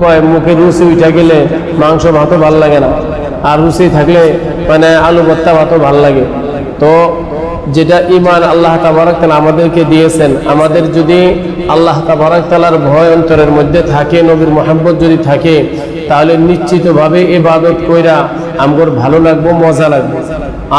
কয়, মুখে রুচি উঠে গেলে মাংস ভাতও ভালো লাগে না। আর রুচি থাকলে মানে আলু ভর্তা ভাতও ভালো লাগে। তো যেটা ইমান আল্লাহ তাবারাক তাআলা আমাদেরকে দিয়েছেন, আমাদের যদি আল্লাহ তাবারাক তাআলার ভয় অন্তরের মধ্যে থাকে, নবীর মোহাম্মদ যদি থাকে, তাহলে নিশ্চিতভাবে ইবাদত কইরা আমগর ভালো লাগবো, মজা লাগবে।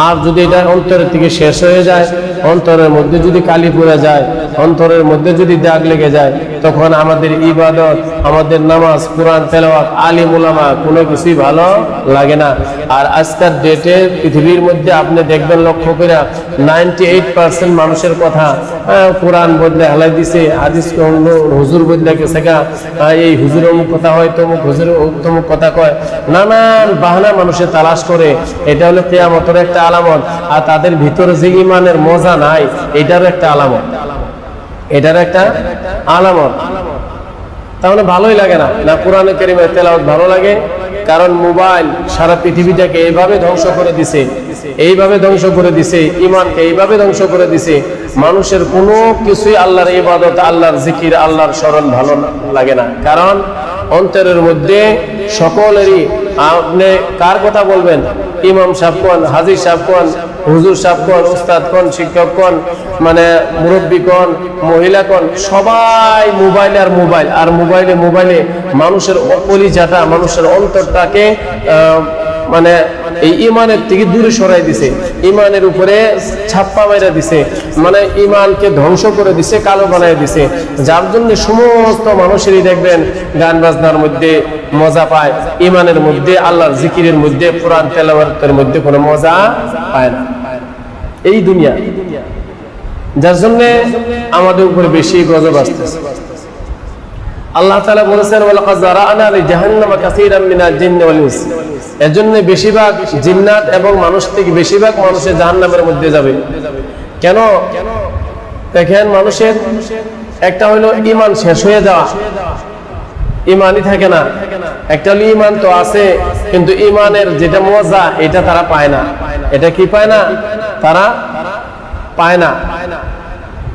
আর যদি এটা অন্তরের থেকে শেষ হয়ে যায় অন্তরের মধ্যে যদি কালি পড়ে যায় অন্তরের মধ্যে যদি দাগ লেগে যায় তখন আমাদের ইবাদত আমাদের নামাজ কোরআন তেলাওয়াত আলিম উলামা কোনো কিছুই ভালো লাগে না। আর আজকের ডেটে পৃথিবীর মধ্যে আপনি দেখবেন লক্ষ্য করে নাইনটি এইট পার্সেন্ট মানুষের কথা আহ, কোরআন বদলে হালাই দিছে হাদিস হুজুর বদলে গেছে গা। এই হুজুর অমুক কথা হয় তমুক হুজুর তমুক কথা কয়। নানান বাহানা মানুষের তালাশ করে। এটা হলো কেয়ামতের একটা আলামত। আর তাদের ভিতরে যে ইমানের মজা নাই, এটারও একটা আলামত। এটার একটা আলামত। তাহলে ভালোই লাগে না। না, কোরআনে কেরিমের তেলাওয়াত ভালো লাগে? কারণ মোবাইল সারা পৃথিবীটাকে এইভাবে ধ্বংস করে দিছে। এইভাবে ধ্বংস করে দিছে। ইমানকে এইভাবে ধ্বংস করে দিছে। মানুষের কোনো কিছুই আল্লাহর ইবাদত, আল্লাহর জিকির, আল্লাহর স্মরণ ভালো লাগে না। কারণ অন্তরের মধ্যে সকলেরই আপনি কার কথা বলবেন? ইমাম সাহেব কোন হাজির সাহেব কোন, হুজুর সাহেব কোন, উস্তাদ কোন, শিক্ষক কোন মানে মুরব্বী কোন, মহিলা কোন? সবাই মোবাইল আর মোবাইল। আর মোবাইলে মোবাইলে মানুষের অকলিজাটা মানুষের অন্তরটাকে মানে এই ইমানের থেকে দূরে সরাই দিছে। ইমানের উপরে ছাপ্পা মেরে দিছে। মানে ইমানকে ধ্বংস করে দিছে, কালো বানায় দিছে। যার জন্য সমস্ত মানুষেরই দেখবেন গান বাজনার মধ্যে মজা পায়। ইমানের মধ্যে, আল্লাহর জিকিরের মধ্যে, কোরআন তেলাওয়াতের মধ্যে কোনো মজা পায় না। এই দুনিয়া, যার জন্য আমাদের উপরে বেশি গজব আসতেছে। আল্লাহ তালা বলেছেন ইনস। এজন্য বেশিরভাগ জিন্নাত এবং মানুষ থেকে বেশিরভাগ মানুষের জাহান্নামের মধ্যে যাবে। কেন? দেখেন, মানুষের একটা হলো ইমান শেষ হয়ে যাওয়া। ইমানই থাকে না। একটা হলো ইমান তো আছে, কিন্তু ইমানের যেটা মজা, এটা তারা পায় না। এটা কি পায় না? তারা পায় না।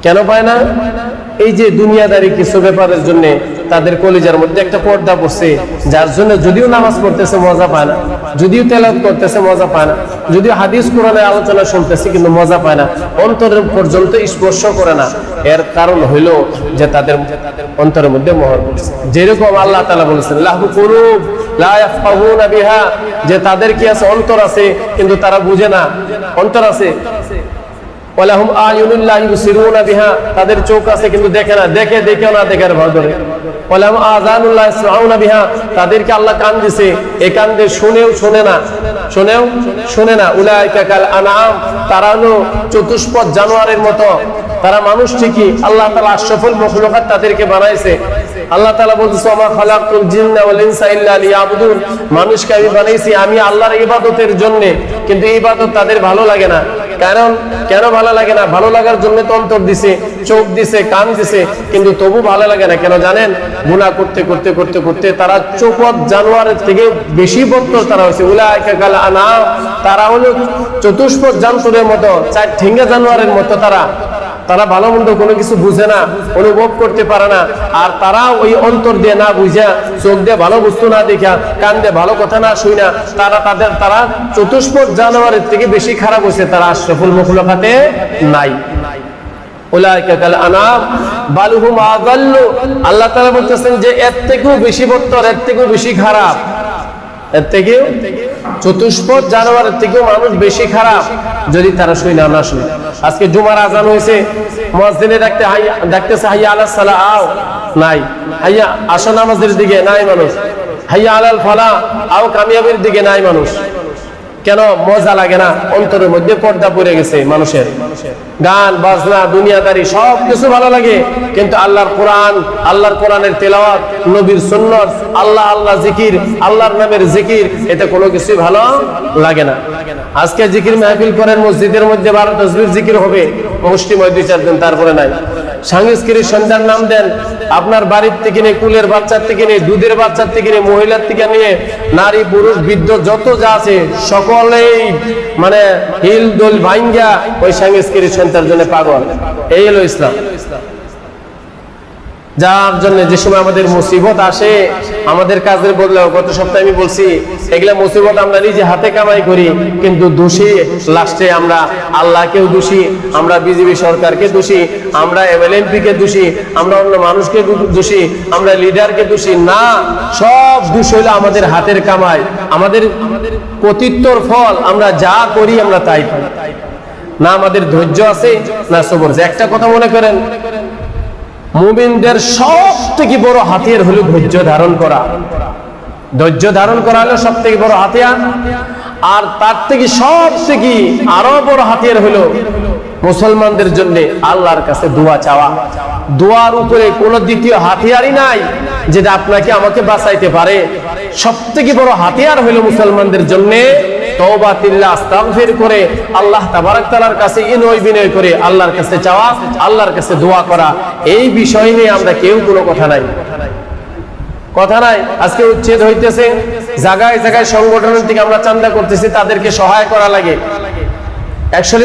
কেন পায় না? এই যে দুনিয়াদারি কিছু ব্যাপারের জন্য তাদের কলিজার মধ্যে একটা পর্দা পড়ছে, যার জন্য যদিও নামাজ পড়তেছে, মজা পায় না। যদিও তেলাত করতেছে, মজা পায় না। যদিও হাদিস কোরআনের আলোচনা শুনতেছে, কিন্তু মজা পায় না। অন্তরের পর্যন্ত স্পর্শ করে না। এর কারণ হইল যে তাদের অন্তরের মধ্যে মোহর পড়ছে। যেরকম আল্লাহ তালা বলেছেন, লাহু লা যে তাদের কি আছে? অন্তর আছে, কিন্তু তারা বুঝে না। অন্তর আছে। ওয়ালাহুম আয়ুনুল্লাহ ইউসিরুনা বিহা। তাদের চোখ আছে কিন্তু দেখে না। দেখে, দেখেও না দেখার ভাব ধরে ওলাহুম আজানুল্লাহ ইসমাউনা বিহা। তাদেরকে আল্লাহ কান দিছে। এই কান দিয়ে শুনেও শুনে না। শুনেও শুনে না। উলাইকা কাল আনআম। তারা হলো চতুষ্পদ জানোয়ারের মতো। তারা মানুষ ঠিকই। আল্লাহ তাআলা আশরাফুল মখলুকাত তাদেরকে বানাইছে। আল্লাহ তাআলা বলতেছে ওমা খালাকতুল জিন্না ওয়াল মানুষকে আমি বানাইছি আমি আল্লাহর ইবাদতের জন্য, কিন্তু ইবাদত তাদের ভালো লাগে না। কারণ, কেন ভালো লাগে না? ভালো লাগার জন্য তো অন্তর দিছে, চোখ দিছে, কান দিছে, কিন্তু তবু ভালো লাগে না। কেন জানেন? গুনাহ করতে করতে করতে করতে তারা চোপত জানোয়ারের থেকে বেশি বক্তর তারা হয়েছে। উলাইকা কাল আনাম তারা হলো চতুষ্পদ জান্তরের মতো, চার ঠেঙ্গা জানোয়ারের মতো তারা। তারা ভালো মন্দ কোনো কিছু বুঝে না, অনুভব করতে পারে না। আর তারা ওই অন্তর দিয়ে না বুঝা, চোখ দিয়ে ভালো বস্তু না দেখা, কান দিয়ে ভালো কথা না শুই না তারা তাদের, তারা চতুষ্পদ জানোয়ারের থেকে বেশি খারাপ হয়েছে, তারা নাই। কাল আনাম, বালুহুম আযাল্লু। আল্লাহ বলতেছেন যে, এর থেকেও বেশি বত্তর এর থেকেও বেশি খারাপ। এর থেকেও চতুষ্পদ জানোয়ারের থেকেও মানুষ বেশি খারাপ, যদি তারা শুই না না শুনে। আজকে জুমার আজান হয়েছে, মসজিদে ডাকতে ডাকতেছে হাইয়া আলাহ সালা আও, নাই। হাইয়া আসা নামাজের দিকে নাই মানুষ। হাইয়া আলাল ফালা আও কামিয়াবির দিকে নাই মানুষ। কেন মজা লাগে না? অন্তরের মধ্যে পর্দা পড়ে গেছে মানুষের। গান, বাজনা, দুনিয়াদারি সব কিছু ভালো লাগে, কিন্তু আল্লাহর কোরআন, আল্লাহর কোরআনের তেলাওয়াত, নবীর সুন্নত, আল্লাহ আল্লাহ জিকির, আল্লাহর নামের জিকির, এতে কোনো কিছুই ভালো লাগে না। আজকে জিকির মাহফিল করেন, মসজিদের মধ্যে বারো তসবির জিকির হবে মুষ্টিময় দুই চার দিন তারপরে নাই। সাংস্কৃতিক সন্তান নাম দেন। আপনার বাড়ির থেকে নিয়ে, কুলের বাচ্চার থেকে নিয়ে, দুধের বাচ্চার থেকে নিয়ে, মহিলার থেকে নিয়ে, নারী, পুরুষ, বৃদ্ধ, যত যা আছে, সকলেই মানে হিল দোল ভাঙ্গা ওই সাংস্কৃতিক সন্ধ্যার জন্য পাগল। এই হলো ইসলাম। যার জন্য যে সময় আমাদের মুসিবত আসে, আমাদের কাজের বদলেও গত সপ্তাহে আমি বলছি, এগুলা মুসিবত আমরা নিজে হাতে কামাই করি, কিন্তু দোষী লাস্টে আমরা আল্লাহকেও দোষী, আমরা বিজেপি সরকারকে দোষী, আমরা এমএলএমপি কে দোষী, আমরা অন্য মানুষকে দোষী, আমরা লিডারকে দোষী। না, সব দোষ হইল আমাদের হাতের কামাই, আমাদের কতিত্বর ফল, আমরা যা করি আমরা তাই পাই না আমাদের ধৈর্য আছে, না সবর একটা কথা মনে করেন মুমিনদের সব থেকে বড় হাতিয়ার হলো ধৈর্য ধারণ করা। ধৈর্য ধারণ করা হলো সব থেকে বড় হাতিয়ার। আর তার থেকে সব থেকে আরও বড় হাতিয়ার হলো মুসলমানদের জন্য আল্লাহর কাছে দোয়া চাওয়া। দোয়ার উপরে কোনো দ্বিতীয় হাতিয়ারই নাই যেটা আপনাকে আমাকে বাঁচাইতে পারে। সব থেকে বড় হাতিয়ার হলো মুসলমানদের জন্য তওবা, তিল্লা, আস্তাগফির করে আল্লাহ কাছে ইনয় বিনয় করে আল্লাহর কাছে চাওয়া, আল্লাহর কাছে দোয়া করা, এই বিষয় নিয়ে আমরা কেউ কোনো কথা নাই। কথা নাই? আজকে উচ্ছেদ হইতেছে, জায়গায় জায়গায় সংগঠনের থেকে আমরা চান্দা করতেছি, তাদেরকে সহায় করা লাগে।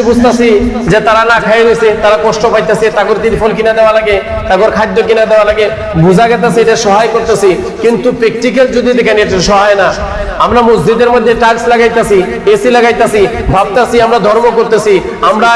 বুঝতেছি যে তারা না খাই রয়েছে তারা কষ্ট পাইতেছে, তাগর দেওয়া লাগে, তাগর খাদ্য দেওয়া লাগে। বোঝা গেতেছে এটা সহায় করতেছি, কিন্তু প্র্যাকটিক্যাল যদি দেখেন এটা সহায় না। আমরা মসজিদের মধ্যে টাইলস লাগাইতেছি এসি লাগাইতেছি ভাবতেছি আমরা ধর্ম করতেছি আমরা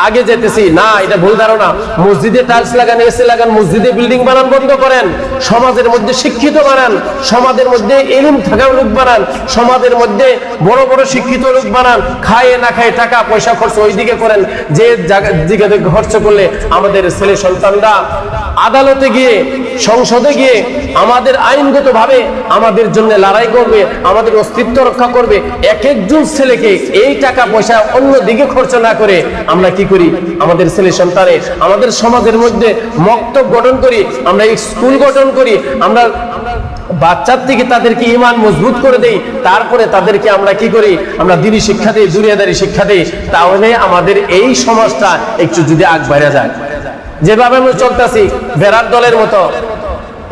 আগে যেতেছি। না, এটা ভুল ধারণা। মসজিদে টাইলস লাগান এসি লাগান, মসজিদে বিল্ডিং বানান, বন্ধ করেন। সমাজের মধ্যে শিক্ষিত বানান। সমাজের মধ্যে এলিম থাকা লোক বানান। সমাজের মধ্যে বড় বড় শিক্ষিত লোক বানান। খায় না খায় টাকা, পয়সা খরচ ওই দিকে করেন। যে জায়গা- দিকে খরচ করলে আমাদের ছেলে সন্তানরা আদালতে গিয়ে, সংসদে গিয়ে আমাদের আইনগত ভাবে আমাদের জন্য লড়াই করবে, আমাদের অস্তিত্ব রক্ষা করবে। এক একজন ছেলেকে এই টাকা পয়সা অন্য দিকে খরচ না করে আমরা কি করি, আমাদের ছেলে সন্তানে, আমাদের সমাজের মধ্যে মক্তব গঠন করি, আমরা স্কুল গঠন করি, আমরা বাচ্চার থেকে তাদেরকে ইমান মজবুত করে দেই, তারপরে তাদেরকে আমরা কি করি? আমরা দিনী শিক্ষা দিই, দুনিয়াদারি শিক্ষা দিই, তাহলে আমাদের এই সমাজটা একটু যদি আগ বাইরে যায়। যেভাবে আমরা চলতেছি, বেড়ার দলের মতো,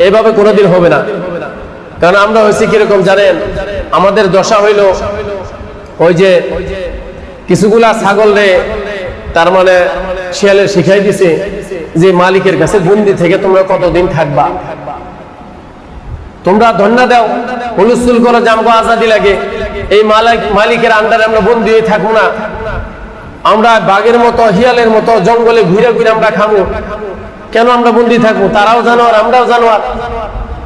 এভাবে কোনোদিন হবে না। কারণ আমরা হয়েছি কীরকম জানেন? আমাদের দশা হইল, ওই যে, কিছুগুলা ছাগল রে তার মানে শিয়ালে শিখাই দিছে যে মালিকের কাছে বন্দি থেকে তোমরা কতদিন থাকবা? তোমরা ধন্যা দাও হুলুস্থুল করো জামগো আজাদি লাগে, এই মালিক, মালিকের আন্ডারে আমরা বন্দি হয়ে থাকব না। আমরা বাঘের মতো হিয়ালের মতো জঙ্গলে ঘুরে ঘুরে আমরা খাব কেন আমরা বন্দি থাকব? তারাও জানোয়ার, আমরাও জানোয়ার।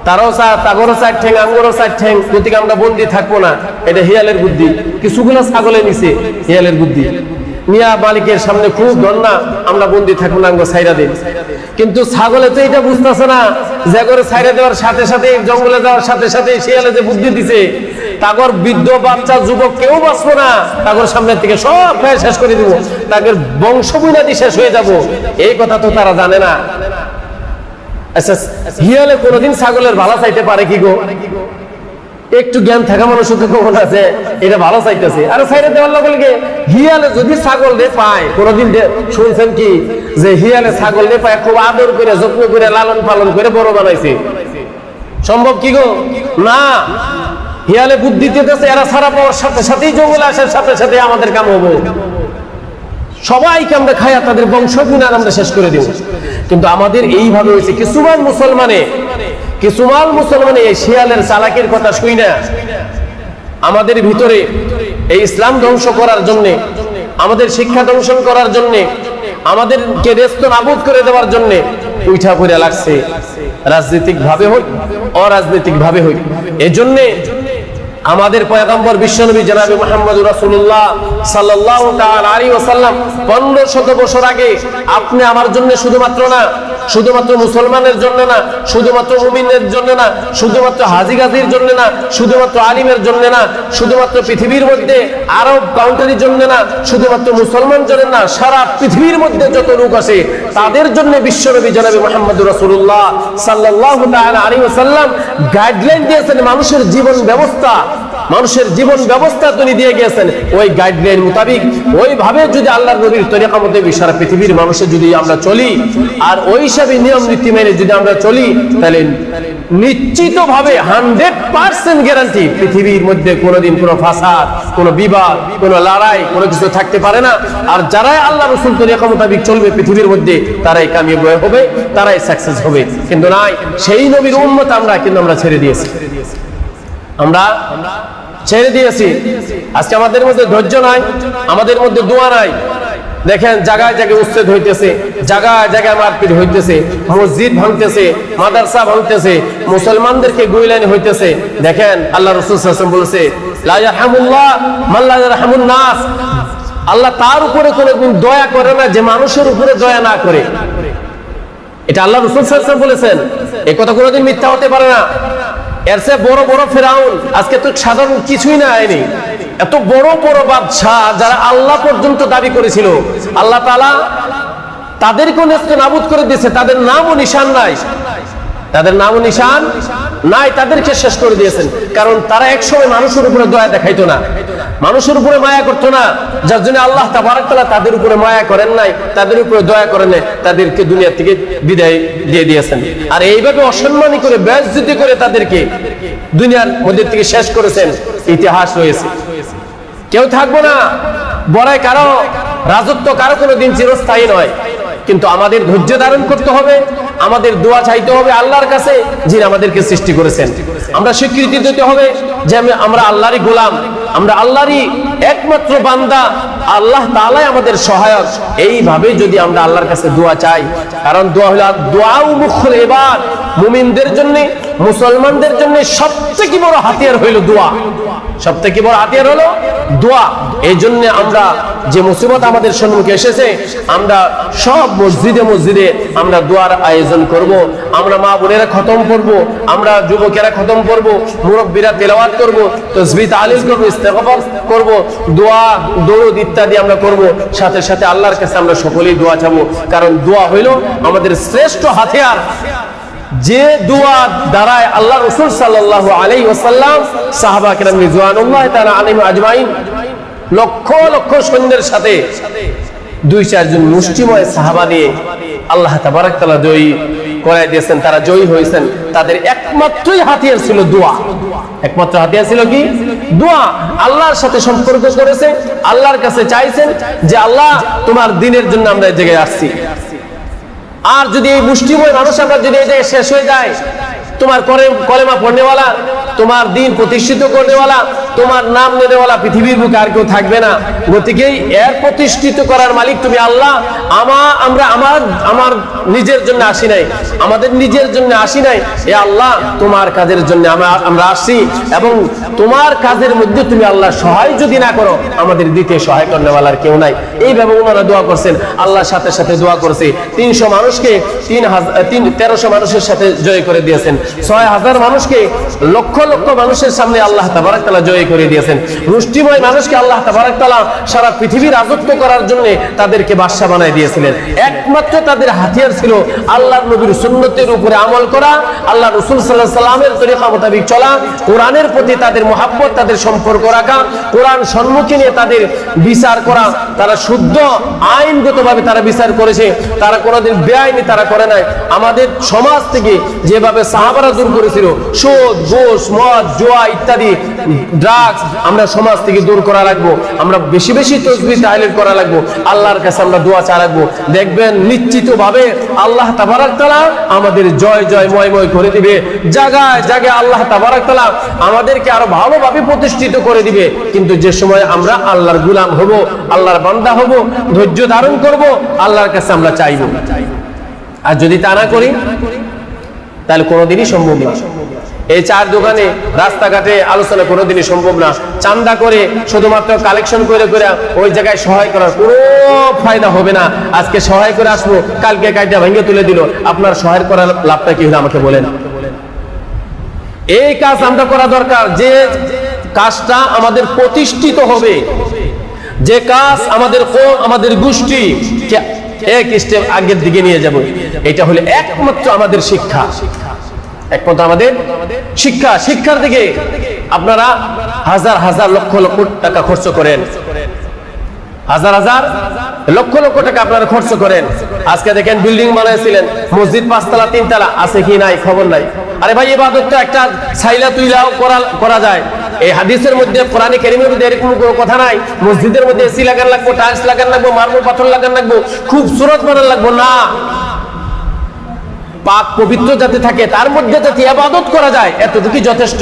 তারাও চা তাগরও চার ঠ্যাং, আঙ্গরও চার ঠ্যাং গতিকে আমরা বন্দি থাকব না। এটা হিয়ালের বুদ্ধি। কিছুগুলো ছাগলে নিছে হিয়ালের বুদ্ধি। মিয়া মালিকের সামনে খুব ধন্যা আমরা বন্দি থাকব না আঙ্গ সাইরা দিন। কিন্তু ছাগলে তো এটা বুঝতেছে না, যে করে সাইরা দেওয়ার সাথে সাথে, জঙ্গলে যাওয়ার সাথে সাথে শিয়ালে যে বুদ্ধি দিছে, তাগর বৃদ্ধ, বাচ্চা, যুবক কেউ বাঁচবো না, তাগর সামনের থেকে সব খায় শেষ করে দিব তাদের বংশ বুনাদি শেষ হয়ে যাব। এই কথা তো তারা জানে না। আচ্ছা হিয়ালে কোনোদিন ছাগলের ভালো চাইতে পারে কি গো? একটু জ্ঞান থাকা মানুষের তো কখন আছে? এটা ভালো চাইতেছে। আর সাইডে দেওয়ার লগে লগে হিয়ালে যদি ছাগল রে পায়, কোনোদিন দে- শুনছেন কি? যে হিয়ালে ছাগল রে পায়, খুব আদর করে, যত্ন করে, লালন পালন করে বড় বানাইছে। সম্ভব কি গো? না। হিয়ালে বুদ্ধি দিতেছে, এরা সারা পাওয়ার সাথে সাথেই জঙ্গলে আসার সাথে সাথে আমাদের কাম হব। সবাইকে আমরা খাইয়া তাদের বংশ গুণার আমরা শেষ করে দেব। কিন্তু আমাদের এইভাবে হয়েছে কিছুমান মুসলমানে কিছুমান মুসলমানে এই শিয়ালের চালাকের কথা শুই না। আমাদের ভিতরে এই ইসলাম ধ্বংস করার জন্য, আমাদের শিক্ষা ধ্বংসন করার জন্য, আমাদেরকে রেস্ত নাবুদ করে দেওয়ার জন্য উঠা পড়ে লাগছে। রাজনৈতিক ভাবে হোক অরাজনৈতিক ভাবে হোক। এজন্যে আমাদের পয়গম্বর বিশ্বনবী জনাবে মোহাম্মদ রাসূলুল্লাহ সাল্লাল্লাহু তাআলা আলাইহি ওয়াসাল্লাম 1500 বছর আগে আপনি আমার জন্য শুধুমাত্র না শুধুমাত্র মুসলমানের জন্য না, শুধুমাত্র মুমিনের জন্য না, শুধুমাত্র হাজি গাজির জন্য না, শুধুমাত্র আলিমের জন্য না, শুধুমাত্র পৃথিবীর মধ্যে আরব কাউন্টারির জন্য না, শুধুমাত্র মুসলমান জন্য না, সারা পৃথিবীর মধ্যে যত লোক আছে, তাদের জন্য বিশ্বনবী জনাবে মোহাম্মদ রাসূলুল্লাহ সাল্লাল্লাহু তাআলা আলাইহি ওয়াসাল্লাম গাইডলাইন দিয়েছেন মানুষের জীবন ব্যবস্থা। মানুষের জীবন ব্যবস্থা তিনি দিয়ে গিয়েছেন। ওই গাইডলাইন মোতাবিক, ওইভাবে যদি আল্লাহর নবীর তরিকা মতে সারা পৃথিবীর মানুষের যদি আমরা চলি, আর ওই হিসাবে নিয়ম নীতি মেনে যদি আমরা চলি, তাহলে নিশ্চিত ভাবে হান্ড্রেড পার্সেন্ট গ্যারান্টি পৃথিবীর মধ্যে কোনোদিন কোনো ফাসাদ, কোনো বিবাদ, কোনো লড়াই, কোনো কিছু থাকতে পারে না। আর যারাই আল্লাহ রসুল তরিকা মোতাবিক চলবে পৃথিবীর মধ্যে, তারাই কামিয়াব হবে, তারাই সাকসেস হবে। কিন্তু নাই, সেই নবীর উন্মত আমরা, কিন্তু আমরা ছেড়ে দিয়েছি। আমরা ছেড়ে দিয়েছি। আজকে আমাদের মধ্যে ধৈর্য নাই, আমাদের মধ্যে দোয়া নাই। দেখেন জায়গায় জায়গায় উচ্ছেদ হইতেছে জায়গায় জায়গায় মারপিট হইতেছে, মসজিদ ভাঙতেছে, মাদ্রাসা ভাঙতেছে, মুসলমানদেরকে গুইলানি হইতেছে। দেখেন, আল্লাহ রসুল বলেছে নাস। আল্লাহ তার উপরে কোনোদিন দয়া করে না যে মানুষের উপরে দয়া না করে। এটা আল্লাহ রসুল বলেছেন। এই কথা কোনোদিন মিথ্যা হতে পারে না। এর চেয়ে বড় বড় ফেরাউন, আজকে তো সাধারণ কিছুই না আয়নি এত বড় বড় বাদশাহ যারা আল্লাহ পর্যন্ত দাবি করেছিল, আল্লাহ তালা তাদেরকেও নেস্তে নাবুদ করে দিয়েছে, তাদের নামও নিশান নাই। তাদের নামও নিশান নাই, তাদেরকে শেষ করে দিয়েছেন। কারণ তারা একসময় মানুষের উপরে দয়া দেখাইতো না। মানুষের উপরে মায়া করতো না। যার জন্য আল্লাহ তাবারাকাল্লাহ তাদের উপরে মায়া করেন নাই, তাদের উপরে দয়া করেন নাই, তাদেরকে দুনিয়া থেকে বিদায় দিয়ে দিয়েছেন। আর এইভাবে অসম্মানী করে ব্যাসজ্যুতি করে তাদেরকে দুনিয়ার মধ্যে থেকে শেষ করেছেন। ইতিহাস রয়েছে। কেউ থাকব না। বড়াই কারও, রাজত্ব কারও কোনো দিন চিরস্থায়ী নয়। কিন্তু আমাদের ধৈর্য ধারণ করতে হবে। আমাদের দোয়া চাইতে হবে আল্লাহর কাছে, যিনি আমাদেরকে সৃষ্টি করেছেন। আমরা স্বীকৃতি দিতে হবে যে আমরা আল্লাহরই গোলাম, আমরা আল্লাহরই একমাত্র বান্দা আল্লাহ তালাই আমাদের সহায়ক এইভাবে যদি আমরা আল্লাহর কাছে দোয়া চাই, কারণ দোয়া হলো দোয়াও মুখল এবার মুমিনদের জন্য, মুসলমানদের জন্য সবথেকে বড় হাতিয়ার হইল দোয়া সব থেকে বড় হাতিয়ার হলো দোয়া এই জন্য আমরা যে মুসিবত আমাদের সম্মুখে এসেছে, আমরা সব মসজিদে মসজিদে আমরা দোয়ার আয়োজন করব। আমরা মা বোনেরা খতম করব। আমরা যুবকেরা খতম করব। মুরব্বীরা তেলাওয়াত করব তসবি তালিল করব, ইস্তেগফার করব দোয়া, দরুদ ইত্যাদি আমরা করব। সাথে সাথে আল্লাহর কাছে আমরা সকলেই দোয়া চাবো। কারণ দোয়া হইল আমাদের শ্রেষ্ঠ হাতিয়ার। যে দোয়া দ্বারায় আল্লাহ রসুল সাল্লাহ আলাই ওসাল্লাম সাহাবা কিরাম রিজওয়ানুল্লাহ তারা আলিম আজমাইন লক্ষ লক্ষ সৈন্যের সাথে দুই চারজন মুষ্টিময় সাহাবা নিয়ে আল্লাহ তাবারাক তাআলা জয়ী করাই দিয়েছেন, তারা জয়ী হয়েছেন। তাদের একমাত্রই হাতিয়ার ছিল দোয়া। একমাত্র হাতিয়ার ছিল কি? দোয়া। আল্লাহর সাথে সম্পর্ক করেছে, আল্লাহর কাছে চাইছেন যে আল্লাহ তোমার দিনের জন্য আমরা এই জায়গায় আসছি। আর যদি এই মুষ্টিময় মানুষ আমরা যদি এই জায়গায় শেষ হয়ে যায় তোমার কলেমা পড়নেওয়ালা তোমার দিন প্রতিষ্ঠিত করনেওয়ালা, তোমার নাম নেনেওয়ালা পৃথিবীর বুকে আর কেউ থাকবে না। গতিকেই এর প্রতিষ্ঠিত করার মালিক তুমি আল্লাহ। আমা, আমরা আমার আমার নিজের জন্য আসি নাই। আমাদের নিজের জন্য আসি নাই। এ আল্লাহ, তোমার কাজের জন্য আমরা আসছি এবং তোমার কাজের মধ্যে তুমি আল্লাহ সহায় যদি না করো, আমাদের দিতে সহায় করনেওয়ালার কেউ নাই। এইভাবে ওনারা দোয়া করছেন। আল্লাহর সাথে সাথে দোয়া করছে। তিনশো মানুষকে তিন হাজার তেরোশো মানুষের সাথে জয় করে দিয়েছেন। ছয় হাজার মানুষকে লক্ষ লক্ষ মানুষের সামনে আল্লাহ জয় করে দিয়েছেন। মুষ্টিময় মানুষকে আল্লাহ সারা পৃথিবীর রাজত্ব করার জন্য তাদেরকে বানায় দিয়েছিলেন। একমাত্র তাদের হাতিয়ার ছিল আল্লাহ নবীর উপরে আমল করা, আল্লাহ রসুল সাল্লাহ সাল্লামের তরিকা মোতাবিক চলা, কোরআনের প্রতি তাদের মহাব্বত, তাদের সম্পর্ক রাখা, কোরআন তাদের বিচার করা, তারা শুদ্ধ, আইনগতভাবে তারা বিচার করেছে, তারা কোনোদিন বেআইনি তারা করে নাই। আমাদের সমাজ থেকে যেভাবে সাহাবারা দূর করেছিল, সুদ ঘোষ মদ, জোয়া ইত্যাদি ড্রাগস আমরা সমাজ থেকে দূর করা রাখব আমরা বেশি বেশি তসবি তাহলিল করা লাগবো। আল্লাহর কাছে আমরা দোয়া চা রাখব দেখবেন নিশ্চিত ভাবে আল্লাহ তাবারাক তালা আমাদের জয় জয়, ময় ময় করে দিবে। জায়গায় জায়গায় আল্লাহ তাবারাক তালা আমাদেরকে আরও ভালোভাবে প্রতিষ্ঠিত করে দিবে। কিন্তু যে সময় আমরা আল্লাহর গুলাম হব, আল্লাহর বান্দা হব, ধৈর্য ধারণ করব, আল্লাহর কাছে আমরা চাইব। আর যদি তা না করি, তাহলে কোনোদিনই সম্ভব না। এই চার দোকানে রাস্তাঘাটে আলোচনা কোনোদিনই সম্ভব না। চান্দা করে শুধুমাত্র কালেকশন করে করে ওই জায়গায় সহায় করার কোনো ফায়দা হবে না। আজকে সহায় করে আসব, কালকে কাইটা ভেঙে তুলে দিল। আপনার সহায় করার লাভটা কি হলো আমাকে বলেন। এই কাজ আমরা করা দরকার। যে কাজটা আমাদের প্রতিষ্ঠিত হবে, যে কাজ আমাদের আমাদের গোষ্ঠী এক স্টেপ আগের দিকে নিয়ে যাব। এটা হলে একমাত্র আমাদের শিক্ষা শিক্ষা। একমাত্র আমাদের শিক্ষা, শিক্ষার দিকে আপনারা হাজার হাজার লক্ষ লক্ষ টাকা খরচ করেন। হাজার হাজার লক্ষ লক্ষ টাকা আপনারা খরচ করেন। আজকে দেখেন বিল্ডিং বানাইছিলেন, মসজিদ পাঁচতলা, তিনতলা, আছে কি নাই, খবর নাই। আরে ভাই এবাদত তো একটা ছাইলা তুইলাও করা যায়। এই হাদিসের মধ্যে, কোরআনে কেরিমের মধ্যে এরকম কোনো কথা নাই। মসজিদের মধ্যে এসি লাগান লাগবো টাইলস লাগান লাগবো মার্বল পাথর লাগান লাগবো, খুব সুরত বানান লাগবো, না। পাক পবিত্র যাতে থাকে তার মধ্যে যাতে আবাদত করা যায় এতটুকু যথেষ্ট।